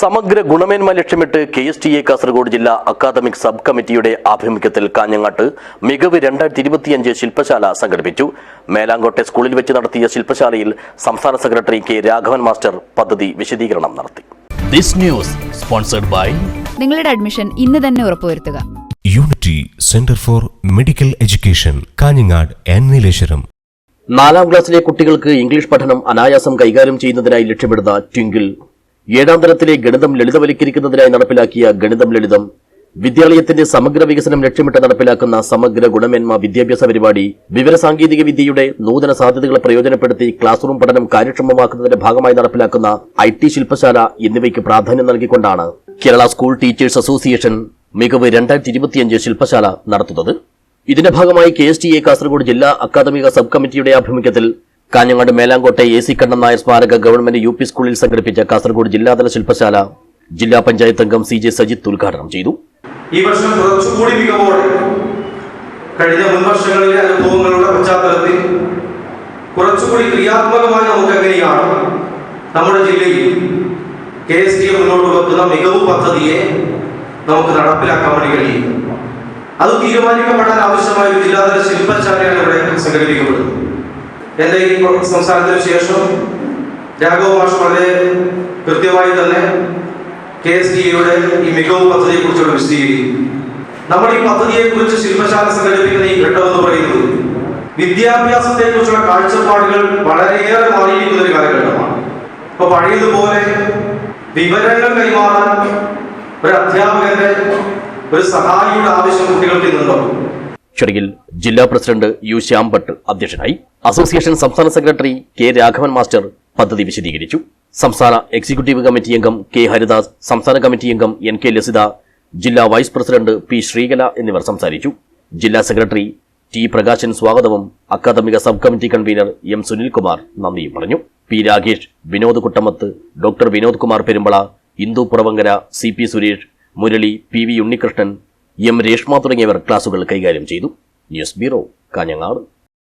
സമഗ്ര ഗുണമേന്മ ലക്ഷ്യമിട്ട് K S T A Kasaragod ജില്ലാ അക്കാദമിക് സബ് കമ്മിറ്റിയുടെ ആഭിമുഖ്യത്തിൽ കാഞ്ഞങ്ങാട്ട് മികവ് രണ്ടായിരത്തി ഇരുപത്തിയഞ്ച് ശില്പശാല സംഘടിപ്പിച്ചു. മേലാങ്കോട്ടെ സ്കൂളിൽ വെച്ച് നടത്തിയ ശില്പശാലയിൽ സംസ്ഥാന സെക്രട്ടറി കെ രാഘവൻ മാസ്റ്റർ പദ്ധതി വിശദീകരണം നടത്തി. This news sponsored by നിങ്ങളുടെ അഡ്മിഷൻ ഇന്ന് തന്നെ ഉറപ്പുവരുത്തുക. Unity centre for medical education Kanhangad and Nileshwaram. നാലാം ക്ലാസ്സിലെ കുട്ടികൾക്ക് ഇംഗ്ലീഷ് പഠനം അനായാസം കൈകാര്യം ചെയ്യുന്നതിനായി ലക്ഷ്യമിടുന്ന ട്വിങ്കിൾ ഏഴാം തരത്തിലെ ഗണിതം ലളിതവൽക്കരിക്കുന്നതിനായി നടപ്പിലാക്കിയ ഗണിതം ലളിതം വിദ്യാലയത്തിന്റെ സമഗ്ര വികസനം ലക്ഷ്യമിട്ട് നടപ്പിലാക്കുന്ന സമഗ്ര ഗുണമേന്മ വിദ്യാഭ്യാസ പരിപാടി വിവരസാങ്കേതിക വിദ്യയുടെ നൂതന സാധ്യതകളെ പ്രയോജനപ്പെടുത്തി ക്ലാസ് റൂം പഠനം കാര്യക്ഷമമാക്കുന്നതിന്റെ ഭാഗമായി നടപ്പിലാക്കുന്ന ഐ ടി ശില്പശാല എന്നിവയ്ക്ക് പ്രാധാന്യം നൽകിക്കൊണ്ടാണ് കേരള സ്കൂൾ ടീച്ചേഴ്സ് അസോസിയേഷൻ മികവ് രണ്ടായിരത്തി ഇരുപത്തിയഞ്ച് ശില്പശാല നടത്തുന്നത്. ഇതിന്റെ ഭാഗമായി K S T A Kasaragod ജില്ലാ അക്കാദമിക സബ് കമ്മിറ്റിയുടെ ആഭിമുഖ്യത്തിൽ കാഞ്ഞങ്ങാട് മേലാങ്കോട്ടെ എ സി കണ്ണൻ നായർ സ്മാരക ഗവൺമെന്റ് യു പി സ്കൂളിൽ സംഘടിപ്പിച്ച കാസർഗോഡ് ജില്ലാതല ശില്പശാല ജില്ലാ പഞ്ചായത്ത് അംഗം സി ജെ സജിത്ത് ഉദ്ഘാടനം ചെയ്തു. ഈ വർഷം കുറച്ചുകൂടി മികവോടെ കഴിഞ്ഞ മുൻവർഷങ്ങളിലെ അനുഭവങ്ങളുടെ പശ്ചാത്തലത്തിൽ കുറച്ചുകൂടി ക്രിയാത്മകമായി നമുക്ക് എങ്ങനെയാണ് നമ്മുടെ ജില്ലയിൽ കെ എസ് ടി മുന്നോട്ട് വെക്കുന്ന മികവ് പദ്ധതിയെ നമുക്ക് നടപ്പിലാക്കാൻ വേണ്ടി കഴിയും അത് തീരുമാനിക്കപ്പെടാൻ ആവശ്യമായ ഒരു ജില്ലാതല ശില്പശാലയാണ് ഇവിടെ സംഘടിപ്പിക്കപ്പെടുന്നത്. എന്റെ ഈ സംസ്ഥാനത്തിന് ശേഷം രാഘവ മാഷ് വളരെ കൃത്യമായി തന്നെ കെ എസ് ഡി എയുടെ ഈ മികവ് പദ്ധതിയെ കുറിച്ചുള്ള വിശദീകരിക്കും. നമ്മൾ ഈ പദ്ധതിയെ കുറിച്ച് ശില്പശാല സംഘടിപ്പിക്കുന്ന ഈ ഘട്ടം എന്ന് പറയുന്നത് വിദ്യാഭ്യാസത്തെ കുറിച്ചുള്ള കാഴ്ചപ്പാടുകൾ വളരെയേറെ മാറിയിരിക്കുന്ന ഒരു കാലഘട്ടമാണ്. ഇപ്പൊ പഴയതുപോലെ വിവരങ്ങൾ കൈമാറാൻ ഒരു അധ്യാപകന്റെ ഒരു സഹായിയുടെ ആവശ്യം കുട്ടികൾക്ക് ഇന്നുണ്ടോ ചടങ്ങിൽ ജില്ലാ പ്രസിഡന്റ് യു ശ്യാംഭട്ട് അധ്യക്ഷനായി. അസോസിയേഷൻ സംസ്ഥാന സെക്രട്ടറി കെ രാഘവൻ മാസ്റ്റർ പദ്ധതി വിശദീകരിച്ചു. സംസ്ഥാന എക്സിക്യൂട്ടീവ് കമ്മിറ്റി അംഗം കെ ഹരിദാസ് സംസ്ഥാന കമ്മിറ്റി അംഗം എൻ കെ ലസിത ജില്ലാ വൈസ് പ്രസിഡന്റ് പി ശ്രീകല എന്നിവർ സംസാരിച്ചു. ജില്ലാ സെക്രട്ടറി ടി പ്രകാശൻ സ്വാഗതവും academic sub committee convener M Sunilkumar നന്ദിയും പറഞ്ഞു. P Rakesh Vinod Kuttamath doctor Vinod Kumar Perumbala Indu Puravankara C P Suresh Murali P V Unnikrishnan M Reshma തുടങ്ങിയവർ ക്ലാസുകൾ കൈകാര്യം ചെയ്തു. News bureau Kanhangad.